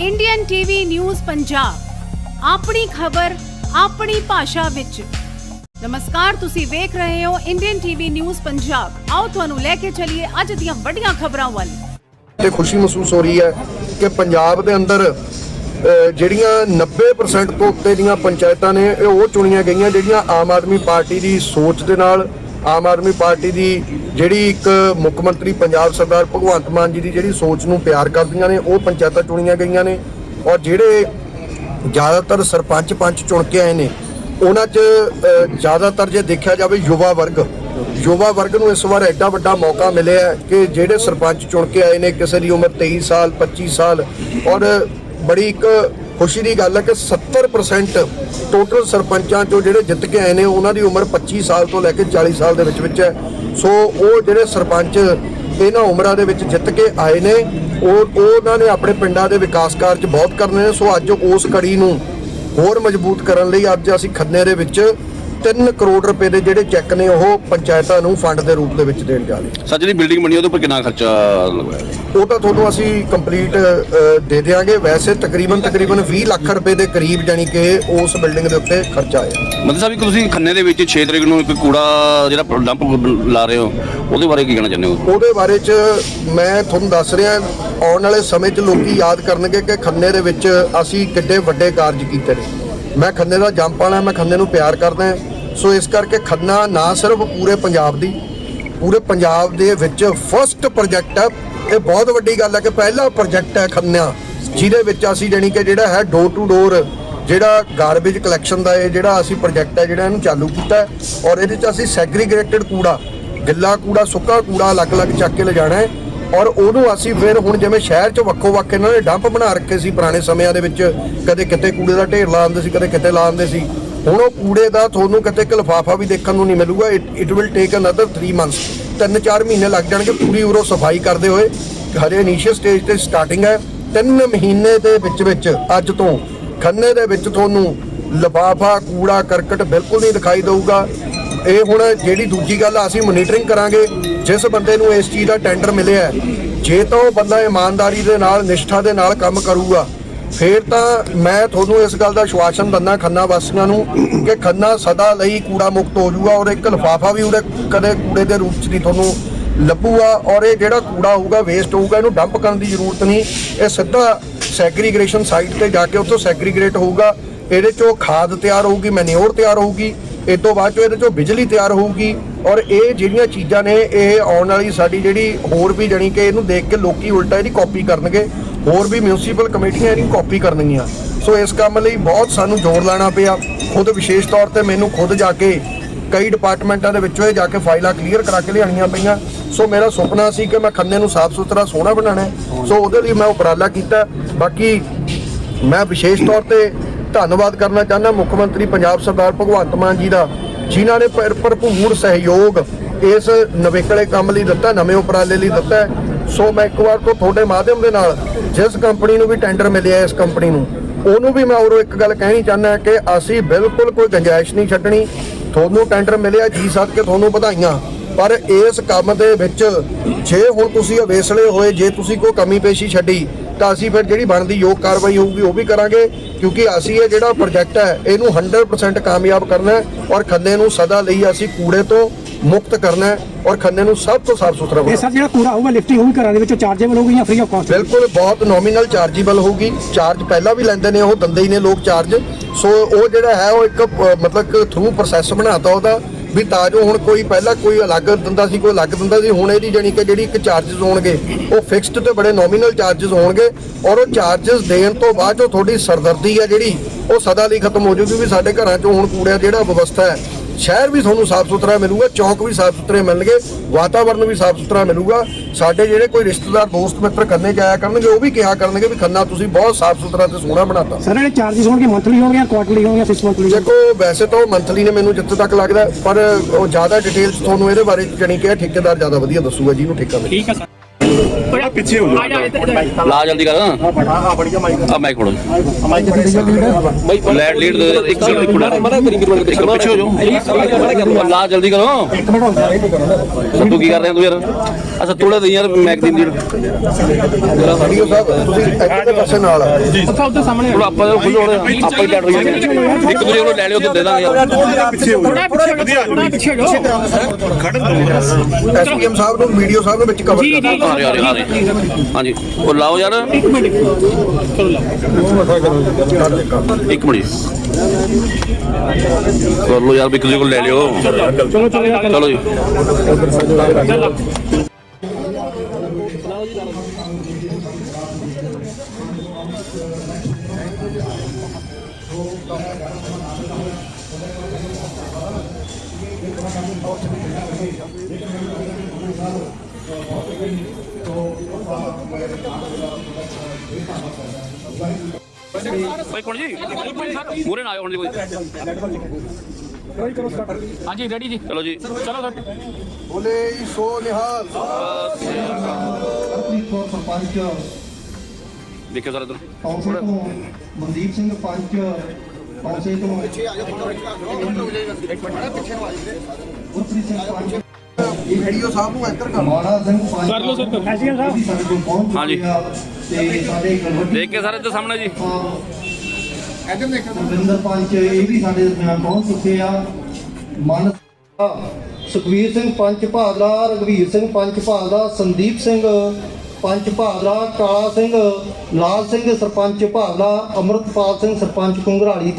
Indian TV news Punjab ਆਪਣੀ ਖਬਰ, ਆਪਣੀ ਭਾਸ਼ਾ ਵਿੱਚ। ਨਮਸਕਾਰ, ਤੁਸੀਂ ਵੇਖ ਰਹੇ ਹੋ ਇੰਡੀਅਨ ਟੀਵੀ ਨਿਊਜ਼ ਪੰਜਾਬ ਆਓ ਤੁਹਾਨੂੰ ਲੈ ਕੇ ਚੱਲੀਏ ਅੱਜ ਦੀਆਂ ਵੱਡੀਆਂ ਖਬਰਾਂ ਵੱਲ। ਤੇ ਖੁਸ਼ੀ ਮਹਿਸੂਸ ਹੋ ਰਹੀ ਹੈ ਕਿ ਪੰਜਾਬ ਦੇ ਅੰਦਰ ਜਿਹੜੀਆਂ 90% ਤੋਂ ਉੱਤੇ ਦੀਆਂ ਪੰਚਾਇਤਾਂ ਨੇ, ਇਹ ਉਹ ਚੁਣੀਆਂ ਗਈਆਂ ਜਿਹੜੀਆਂ ਆਮ ਆਦਮੀ ਪਾਰਟੀ ਦੀ ਸੋਚ ਦੇ ਨਾਲ ਆਮ ਆਦਮੀ ਪਾਰਟੀ ਦੀ ਜਿਹੜੀ ਇੱਕ ਮੁੱਖ ਮੰਤਰੀ ਪੰਜਾਬ ਸਰਦਾਰ ਭਗਵੰਤ ਮਾਨ ਜੀ ਦੀ ਜਿਹੜੀ ਸੋਚ ਨੂੰ ਪਿਆਰ ਕਰਦੀਆਂ ਨੇ, ਉਹ ਪੰਚਾਇਤਾਂ ਚੁਣੀਆਂ ਗਈਆਂ ਨੇ ਔਰ ਜਿਹੜੇ ਜ਼ਿਆਦਾਤਰ ਸਰਪੰਚ ਪੰਚ ਚੁਣ ਕੇ ਆਏ ਨੇ, ਉਹਨਾਂ 'ਚ ਜ਼ਿਆਦਾਤਰ ਜੇ ਦੇਖਿਆ ਜਾਵੇ ਯੁਵਾ ਵਰਗ ਯੁਵਾ ਵਰਗ ਨੂੰ ਇਸ ਵਾਰ ਐਡਾ ਵੱਡਾ ਮੌਕਾ ਮਿਲਿਆ ਕਿ ਜਿਹੜੇ ਸਰਪੰਚ ਚੁਣ ਕੇ ਆਏ ਨੇ, ਕਿਸੇ ਦੀ ਉਮਰ 23 ਸਾਲ 25 ਸਾਲ ਔਰ ਬੜੀ ਇੱਕ ਖੁਸ਼ੀ ਦੀ ਗੱਲ ਹੈ ਕਿ 70% ਟੋਟਲ ਸਰਪੰਚਾਂ ਚੋਂ ਜਿਹੜੇ ਜਿੱਤ ਕੇ ਆਏ ਨੇ, ਉਹਨਾਂ ਦੀ ਉਮਰ 25 ਸਾਲ ਤੋਂ ਲੈ ਕੇ 40 ਸਾਲ ਦੇ ਵਿੱਚ ਵਿੱਚ ਹੈ। ਸੋ ਉਹ ਜਿਹੜੇ ਸਰਪੰਚ ਇਹਨਾਂ ਉਮਰਾਂ ਦੇ ਵਿੱਚ ਜਿੱਤ ਕੇ ਆਏ ਨੇ ਉਹ ਉਹਨਾਂ ਨੇ ਆਪਣੇ ਪਿੰਡਾਂ ਦੇ ਵਿਕਾਸ ਕਾਰਜ ਬਹੁਤ ਕਰਨੇ ਨੇ। ਸੋ ਅੱਜ ਉਸ ਕੜੀ ਨੂੰ ਹੋਰ ਮਜ਼ਬੂਤ ਕਰਨ ਲਈ ਅੱਜ ਅਸੀਂ ਖੰਨੇ ਦੇ ਵਿੱਚ 3 ਕਰੋੜ ਰੁਪਏ ਦੇ ਜਿਹੜੇ ਚੈੱਕ ਨੇ ਉਹ ਪੰਚਾਇਤਾਂ ਨੂੰ ਫੰਡ ਦੇ ਰੂਪ ਦੇ ਵਿੱਚ ਦੇਣ ਜਾ ਰਹੇ। ਸਰ ਜਿਹੜੀ ਬਿਲਡਿੰਗ ਬਣੀ ਉਹਦੇ ਉੱਪਰ ਕਿੰਨਾ ਖਰਚਾ ਲਗਾਇਆ ਉਹ ਤਾਂ ਤੁਹਾਨੂੰ ਅਸੀਂ ਕੰਪਲੀਟ ਦੇ ਦੇਵਾਂਗੇ ਵੈਸੇ ਤਕਰੀਬਨ ਤਕਰੀਬਨ 20 ਲੱਖ ਰੁਪਏ ਦੇ ਕਰੀਬ ਜਾਨੀ ਕਿ ਉਸ ਬਿਲਡਿੰਗ ਦੇ ਉੱਤੇ ਖਰਚਾ ਆਇਆ। ਮਤਲਬ ਸਾਹਿਬ ਕਿ ਤੁਸੀਂ ਖੰਨੇ ਦੇ ਵਿੱਚ 6 ਤਰੀਕ ਨੂੰ ਇੱਕ ਕੂੜਾ ਜਿਹੜਾ ਡੰਪ ਲਾ ਰਹੇ ਹੋ ਉਹਦੇ ਬਾਰੇ ਕੀ ਕਹਿਣਾ ਚਾਹੁੰਦੇ ਹੋ? ਉਹਦੇ ਬਾਰੇ ਚ ਮੈਂ ਤੁਹਾਨੂੰ ਦੱਸ ਰਿਹਾ ਆਉਣ ਵਾਲੇ ਸਮੇਂ 'ਚ ਲੋਕੀ ਯਾਦ ਕਰਨਗੇ ਕਿ ਖੰਨੇ ਦੇ ਵਿੱਚ ਅਸੀਂ ਕਿੱਡੇ ਵੱਡੇ ਕਾਰਜ ਕੀਤੇ ਨੇ। ਮੈਂ ਖੰਨੇ ਦਾ ਜੰਪਾਲ ਹਾਂ ਮੈਂ ਖੰਨੇ ਨੂੰ ਪਿਆਰ ਕਰਦਾ। ਸੋ ਇਸ ਕਰਕੇ ਖੰਨਾ ਨਾ ਸਿਰਫ ਪੂਰੇ ਪੰਜਾਬ ਦੀ, ਪੂਰੇ ਪੰਜਾਬ ਦੇ ਵਿੱਚ ਫਰਸਟ ਪ੍ਰੋਜੈਕਟ ਹੈ। ਇਹ ਬਹੁਤ ਵੱਡੀ ਗੱਲ ਹੈ ਕਿ ਪਹਿਲਾ ਪ੍ਰੋਜੈਕਟ ਹੈ ਖੰਨਾ, ਜਿਹਦੇ ਵਿੱਚ ਅਸੀਂ ਜਾਣੀ ਕਿ ਜਿਹੜਾ ਹੈ ਡੋਰ ਟੂ ਡੋਰ ਜਿਹੜਾ ਗਾਰਬੇਜ ਕਲੈਕਸ਼ਨ ਦਾ ਇਹ ਜਿਹੜਾ ਅਸੀਂ ਪ੍ਰੋਜੈਕਟ ਹੈ ਜਿਹੜਾ ਇਹਨੂੰ ਚਾਲੂ ਕੀਤਾ ਔਰ ਇਹਦੇ 'ਚ ਅਸੀਂ ਸੈਗਰੀਗੇਟਡ ਕੂੜਾ, ਗਿੱਲਾ ਕੂੜਾ, ਸੁੱਕਾ ਕੂੜਾ ਅਲੱਗ-ਅਲੱਗ ਚੱਕ ਕੇ ਲਿਜਾਣਾ ਹੈ। ਔਰ ਉਹਨੂੰ ਅਸੀਂ ਫਿਰ ਹੁਣ ਜਿਵੇਂ ਸ਼ਹਿਰ 'ਚ ਵੱਖੋ ਵੱਖ ਇਹਨਾਂ ਨੇ ਡੰਪ ਬਣਾ ਰੱਖੇ ਸੀ ਪੁਰਾਣੇ ਸਮਿਆਂ ਦੇ ਵਿੱਚ, ਕਦੇ ਕਿਤੇ ਕੂੜੇ ਦਾ ਢੇਰ ਲਾ ਦਿੰਦੇ ਸੀ, ਕਦੇ ਕਿਤੇ ਲਾ ਦਿੰਦੇ ਸੀ। ਹੁਣ ਉਹ ਕੂੜੇ ਦਾ ਤੁਹਾਨੂੰ ਕਿਤੇ ਇੱਕ ਲਿਫਾਫਾ ਵੀ ਦੇਖਣ ਨੂੰ ਨਹੀਂ ਮਿਲੂਗਾ। It will take another 3 months ਤਿੰਨ ਚਾਰ ਮਹੀਨੇ ਲੱਗ ਜਾਣਗੇ ਪੂਰੀ ਉਰੋ ਸਫ਼ਾਈ ਕਰਦੇ ਹੋਏ। ਹਰੇ ਇਨੀਸ਼ੀਅਲ ਸਟੇਜ ਤੇ ਸਟਾਰਟਿੰਗ ਹੈ। ਤਿੰਨ ਮਹੀਨੇ ਦੇ ਵਿੱਚ ਵਿੱਚ ਅੱਜ ਤੋਂ ਖੰਨੇ ਦੇ ਵਿੱਚ ਤੁਹਾਨੂੰ ਲਿਫਾਫਾ, ਕੂੜਾ, ਕਰਕਟ ਬਿਲਕੁਲ ਨਹੀਂ ਦਿਖਾਈ ਦੇਊਗਾ। ਇਹ ਹੁਣ ਜਿਹੜੀ ਦੂਜੀ ਗੱਲ ਆ, ਅਸੀਂ ਮੋਨੀਟਰਿੰਗ ਕਰਾਂਗੇ। ਜਿਸ ਬੰਦੇ ਨੂੰ ਇਸ ਚੀਜ਼ ਦਾ ਟੈਂਡਰ ਮਿਲਿਆ ਜੇ ਤਾਂ ਉਹ ਬੰਦਾ ਇਮਾਨਦਾਰੀ ਦੇ ਨਾਲ, ਨਿਸ਼ਠਾ ਦੇ ਨਾਲ ਕੰਮ ਕਰੂਗਾ। ਫਿਰ ਤਾਂ ਮੈਂ ਤੁਹਾਨੂੰ ਇਸ ਗੱਲ ਦਾ ਆਸ਼ਵਾਸਨ ਦਿੰਦਾ ਖੰਨਾ ਵਾਸੀਆਂ ਨੂੰ ਕਿ ਖੰਨਾ ਸਦਾ ਲਈ ਕੂੜਾ ਮੁਕਤ ਹੋ ਜਾਊਗਾ ਔਰ ਇੱਕ ਲਿਫਾਫਾ ਵੀ ਉਹਦੇ ਕਦੇ ਕੂੜੇ ਦੇ ਰੂਪ 'ਚ ਨਹੀਂ ਤੁਹਾਨੂੰ ਲੱਭੂਗਾ ਔਰ ਇਹ ਜਿਹੜਾ ਕੂੜਾ ਹੋਊਗਾ ਵੇਸਟ ਹੋਊਗਾ, ਇਹਨੂੰ ਡੰਪ ਕਰਨ ਦੀ ਜ਼ਰੂਰਤ ਨਹੀਂ। ਇਹ ਸਿੱਧਾ ਸੈਗਰੀਗੇਸ਼ਨ ਸਾਈਟ ਤੇ ਜਾ ਕੇ ਉੱਥੋਂ ਸੈਗਰੀਗੇਟ ਹੋਊਗਾ। ਇਹਦੇ ਚੋਂ ਖਾਦ ਤਿਆਰ ਹੋਊਗੀ ਮੈਨਿਓਰ ਤਿਆਰ ਹੋਊਗੀ। ਇਹ ਤੋਂ ਬਾਅਦ ਚੋਂ ਇਹਦੇ ਚੋਂ ਬਿਜਲੀ ਤਿਆਰ ਹੋਊਗੀ। ਔਰ ਇਹ ਜਿਹੜੀਆਂ ਚੀਜ਼ਾਂ ਨੇ, ਇਹ ਆਉਣ ਵਾਲੀ ਸਾਡੀ ਜਿਹੜੀ ਹੋਰ ਵੀ ਜਣੀ ਕਿ ਇਹਨੂੰ ਦੇਖ ਕੇ ਲੋਕੀ ਉਲਟਾ ਇਹਦੀ ਕਾਪੀ ਕਰਨਗੇ। ਹੋਰ ਵੀ ਮਿਊਨਿਸਪਲ ਕਮੇਟੀਆਂ ਇਹਨੂੰ ਕਾਪੀ ਕਰਨਗੀਆਂ। ਸੋ ਇਸ ਕੰਮ ਲਈ ਬਹੁਤ ਸਾਨੂੰ ਜ਼ੋਰ ਲਾਣਾ ਪਿਆ। ਖੁਦ ਵਿਸ਼ੇਸ਼ ਤੌਰ ਤੇ ਮੈਨੂੰ ਖੁਦ ਜਾ ਕੇ ਕਈ ਡਿਪਾਰਟਮੈਂਟਾਂ ਦੇ ਵਿੱਚੋਂ ਇਹ ਜਾ ਕੇ ਫਾਈਲਾਂ ਕਲੀਅਰ ਕਰਾ ਕੇ ਲਿਆਣੀਆਂ ਪਈਆਂ। ਸੋ ਮੇਰਾ ਸੁਪਨਾ ਸੀ ਕਿ ਮੈਂ ਖੰਨੇ ਨੂੰ ਸਾਫ਼ ਸੁਥਰਾ ਸੋਹਣਾ ਬਣਾਉਣਾ ਸੋ ਉਹਦੇ ਲਈ ਮੈਂ ਉਪਰਾਲਾ ਕੀਤਾ। ਬਾਕੀ ਮੈਂ ਵਿਸ਼ੇਸ਼ ਤੌਰ ਤੇ ਧੰਨਵਾਦ ਕਰਨਾ ਚਾਹੁੰਦਾ ਮੁੱਖ ਮੰਤਰੀ ਪੰਜਾਬ ਸਰਦਾਰ ਭਗਵੰਤ ਮਾਨ ਜੀ ਦਾ, ਜਿਨ੍ਹਾਂ ਨੇ ਭਰ- ਭਰਪੂਰ ਸਹਿਯੋਗ ਇਸ ਨਵੇਕਲੇ ਕੰਮ ਲਈ ਦਿੱਤਾ, ਨਵੇਂ ਉਪਰਾਲੇ ਲਈ ਦਿੱਤਾ ਸੋ ਮੈਂ ਇੱਕ ਵਾਰ ਤੋਂ ਤੁਹਾਡੇ ਮਾਧਿਅਮ ਦੇ ਨਾਲ ਜਿਸ ਕੰਪਨੀ ਨੂੰ ਵੀ ਟੈਂਡਰ ਮਿਲਿਆ ਇਸ ਕੰਪਨੀ ਨੂੰ, ਉਹਨੂੰ ਵੀ ਮੈਂ ਉਰੋਂ ਇੱਕ ਗੱਲ ਕਹਿਣੀ ਚਾਹੁੰਦਾ ਕਿ ਅਸੀਂ ਬਿਲਕੁਲ ਕੋਈ ਗੰਜਾਇਸ਼ ਨਹੀਂ ਛੱਡਣੀ। ਤੁਹਾਨੂੰ ਟੈਂਡਰ ਮਿਲਿਆ, ਜੀ ਸੱਦ ਕੇ ਤੁਹਾਨੂੰ ਵਧਾਈਆਂ। ਪਰ ਇਸ ਕੰਮ ਦੇ ਵਿੱਚ ਜੇ ਹੁਣ ਤੁਸੀਂ ਅਵੇਸਲੇ ਹੋਏ, ਜੇ ਤੁਸੀਂ ਕੋਈ ਕਮੀ ਪੇਸ਼ੀ ਛੱਡੀ, ਤਾਂ ਅਸੀਂ ਫਿਰ ਜਿਹੜੀ ਬਣਦੀ ਯੋਗ ਕਾਰਵਾਈ ਹੋਊਗੀ, ਉਹ ਵੀ ਕਰਾਂਗੇ। ਕਿਉਂਕਿ ਅਸੀਂ ਇਹ ਜਿਹੜਾ ਪ੍ਰੋਜੈਕਟ ਹੈ, ਇਹਨੂੰ 100% ਕਾਮਯਾਬ ਕਰਨਾ ਹੈ ਔਰ ਖੰਨੇ ਨੂੰ ਸਦਾ ਲਈ ਅਸੀਂ ਕੂੜੇ ਤੋਂ ਮੁਕਤ ਕਰਨਾ ਹੈ ਔਰ ਖੰਨੇ ਨੂੰ ਸਭ ਤੋਂ ਸਾਫ਼ ਸੁਥਰਾ ਇਹ ਬਣਾਉਣਾ ਜਿਹੜਾ ਕੂੜਾ ਹੋਊਗਾ ਲਿਫਟਿੰਗ ਹੋਊਗੀ ਘਰਾਂ ਦੇ ਵਿੱਚੋਂ ਚਾਰਜੇਬਲ ਹੋਊਗੀ ਜਾਂ ਫ੍ਰੀ ਆਫ ਕਾਸਟ ਬਿਲਕੁਲ ਬਹੁਤ ਨੋਮੀਨਲ ਚਾਰਜੇਬਲ ਹੋਊਗੀ। ਚਾਰਜ ਪਹਿਲਾਂ ਵੀ ਲੈਂਦੇ ਨੇ ਉਹ ਦੰਦੇ ਹੀ ਨੇ ਲੋਕ ਚਾਰਜ ਸੋ ਉਹ ਜਿਹੜਾ ਹੈ ਉਹ ਇੱਕ ਅ, ਮਤਲਬ ਥਰੂ ਪ੍ਰੋਸੈਸ ਬਣਾਤਾ ਉਹਦਾ। ਵੀ ਤਾਂ ਜੋ ਹੁਣ ਕੋਈ ਪਹਿਲਾਂ ਕੋਈ ਅਲੱਗ ਦਿੰਦਾ ਸੀ ਕੋਈ ਅਲੱਗ ਦਿੰਦਾ ਸੀ ਹੁਣ ਇਹਦੀ ਜਾਣੀ ਕਿ ਜਿਹੜੀ ਇੱਕ ਚਾਰजेस ਹੋਣਗੇ ਉਹ ਫਿਕਸਡ ਤੇ ਬੜੇ ਨੋਮੀਨਲ ਚਾਰजेस ਹੋਣਗੇ। ਔਰ ਉਹ ਚਾਰजेस ਦੇਣ ਤੋਂ ਬਾਅਦ ਜੋ ਤੁਹਾਡੀ ਸਰਦਰਦੀ ਹੈ ਜਿਹੜੀ ਉਹ ਸਦਾ ਲਈ ਖਤਮ ਹੋ ਜੂਗੀ ਵੀ ਸਾਡੇ ਘਰਾਂ 'ਚੋਂ ਹੁਣ ਕੂੜਿਆ ਜਿਹੜਾ ਵਿਵਸਥਾ ਹੈ ਸ਼ਹਿਰ ਵੀ ਤੁਹਾਨੂੰ ਸਾਫ਼ ਸੁਥਰਾ ਮਿਲੂਗਾ ਚੌਕ ਵੀ ਸਾਫ਼ ਸੁਥਰੇ ਮਿਲਣਗੇ ਵਾਤਾਵਰਨ ਵੀ ਸਾਫ਼ ਸੁਥਰਾ ਮਿਲੂਗਾ। ਸਾਡੇ ਜਿਹੜੇ ਕੋਈ ਰਿਸ਼ਤੇਦਾਰ ਦੋਸਤ ਮਿੱਤਰ ਕਰਨੇ ਜਾਇਆ ਕਰਨਗੇ ਉਹ ਵੀ ਕਿਹਾ ਕਰਨਗੇ ਵੀ ਖੰਨਾ ਤੁਸੀਂ ਬਹੁਤ ਸਾਫ਼ ਸੁਥਰਾ ਤੇ ਸੋਹਣਾ ਬਣਾਤਾ। ਸਰ ਜਿਹੜੇ ਚਾਰजेस ਹੋਣਗੇ ਮੰਥਲੀ ਹੋਣਗੇ ਜਾਂ ਕੁਆਰਟਰਲੀ ਹੋਣਗੇ ਜਾਂ 6 ਮੰਥਲੀ ਦੇਖੋ ਵੈਸੇ ਤਾਂ ਮੰਥਲੀ ਨੇ ਮੈਨੂੰ ਜਿੱਥੇ ਤੱਕ ਲੱਗਦਾ ਪਰ ਉਹ ਜ਼ਿਆਦਾ ਡਿਟੇਲਸ ਤੁਹਾਨੂੰ ਇਹਦੇ ਬਾਰੇ ਜਾਣੀ ਕਿ ਠੇਕੇਦਾਰ ਜ਼ਿਆਦਾ ਵਧੀਆ ਦੱਸੂਗਾ ਜਿਹਨੂੰ ਠੇਕਾ ਮਿਲੇ ਠੀਕ ਹੈ ਸਰ ਪਿੱਛੇ ਹੋ ਜਾਓ ਲਾ ਜਲਦੀ ਕਰ ਆ ਮਾਈਕ ਫੜੋ ਲੈਟ ਲੀਡ ਦੇ ਇੱਕ ਸੈਕਿੰਡ ਇੱਕ ਮਿੰਟ। ਇੱਕ ਪਿੱਛੇ ਹੋ ਜਾਓ। ਲਾ ਜਲਦੀ ਕਰੋ। ਤੂੰ ਕੀ ਕਰ ਰਿਹਾ ਤੂੰ ਯਾਰ? ਅੱਛਾ ਤੋੜਾ ਦੇ ਯਾਰ ਮੈਗਜ਼ੀਨ ਲੀਡ ਵੀਡੀਓ ਸਾਹਿਬ ਤੁਸੀਂ ਇੱਧਰ ਪਾਸੇ ਨਾਲ ਆ। ਹੁਣ ਆਪਾਂ ਤਾਂ ਖੁੱਲ੍ਹ ਹੋ ਰਹੇ ਹਾਂ, ਆਪਾਂ ਹੀ ਡਰ ਰਹੀ ਇੱਕ ਦੂਜੇ ਕੋਲ ਲੈ ਲਿਓ ਤੇ ਦੇ ਦਾਂਗੇ ਯਾਰ। ਪਿੱਛੇ ਹੋ ਜਾਓ ਵਧੀਆ ਖੜਨ ਦਿਓ ਐਸਪੀਐਮ ਸਾਹਿਬ ਨੂੰ ਵੀਡੀਓ ਸਾਹਿਬ ਨੂੰ ਵਿੱਚ ਕਵਰ ਕਰ ਆ ਰਹੇ ਆ ਰਹੇ ਹਾਂਜੀ ਉਹ ਲਾਓ ਯਾਰ। ਇੱਕ ਮਿੰਟ ਕਰ ਲਓ ਯਾਰ ਵੀ ਇੱਕ ਦੂਜੇ ਕੋਲ ਲੈ ਲਿਓ। ਚਲੋ ਚਲੋ ਚਲੋ। ਜੀ। ਭਾਈ ਕੋਣ ਜੀ? ਮੂਰੇ ਨਾ ਆਇਓ ਹੁਣ ਜੀ ਕੋਈ। ਹਾਂਜੀ ਰੈਡੀ ਜੀ। ਚਲੋ ਜੀ। ਚਲੋ ਸਰ। ਬੋਲੇ ਸੋ ਨਿਹਾਲ। ਸਰਪੰਚ। ਦੇਖਿਓ ਸਰ ਇੱਧਰ ਤੋਂ ਮਨਦੀਪ ਸਿੰਘ ਪੰਚ ਕੌਂਸੇ ਤੋਂ ਗੁਰਪ੍ਰੀਤ ਸਿੰਘ ਪੰਚ। ਇਹ ਵੀਡੀਓ ਸਾਹਿਬ ਨੂੰ ਇੱਧਰ ਕਰ ਮਾਣਾ ਸਿੰਘ ਪੰਚ ਕਰ ਲਓ ਸਰ। ਸਾਹਿਬ ਹਾਂਜੀ। ਆ ਤੇ ਸਾਡੇ ਦੇਖ ਕੇ ਸਰ ਇੱਧਰ ਸਾਹਮਣੇ ਜੀ। ਗੁਰਵਿੰਦਰ ਪੰਚ ਇਹ ਵੀ ਸਾਡੇ ਦਰਮਿਆਨ ਪਹੁੰਚ ਚੁੱਕੇ ਆ। ਮਨ ਸੁਖਵੀਰ ਸਿੰਘ ਪੰਚ ਭਾਦਲਾ ਰਗਵੀਰ ਸਿੰਘ ਪੰਚ ਭਾਦਲਾ ਸੰਦੀਪ ਸਿੰਘ ਪੰਚ ਭਾਦਰਾ ਕਾਲਾ ਸਿੰਘ ਲਾਲ ਸਿੰਘ ਸਰਪੰਚ ਭਾਦਰਾ ਅਮਰਤਪਾਲ ਸਿੰਘ ਸਰਪੰਚ ਕੁੰਗਰਾਲੀ ਤੋਂ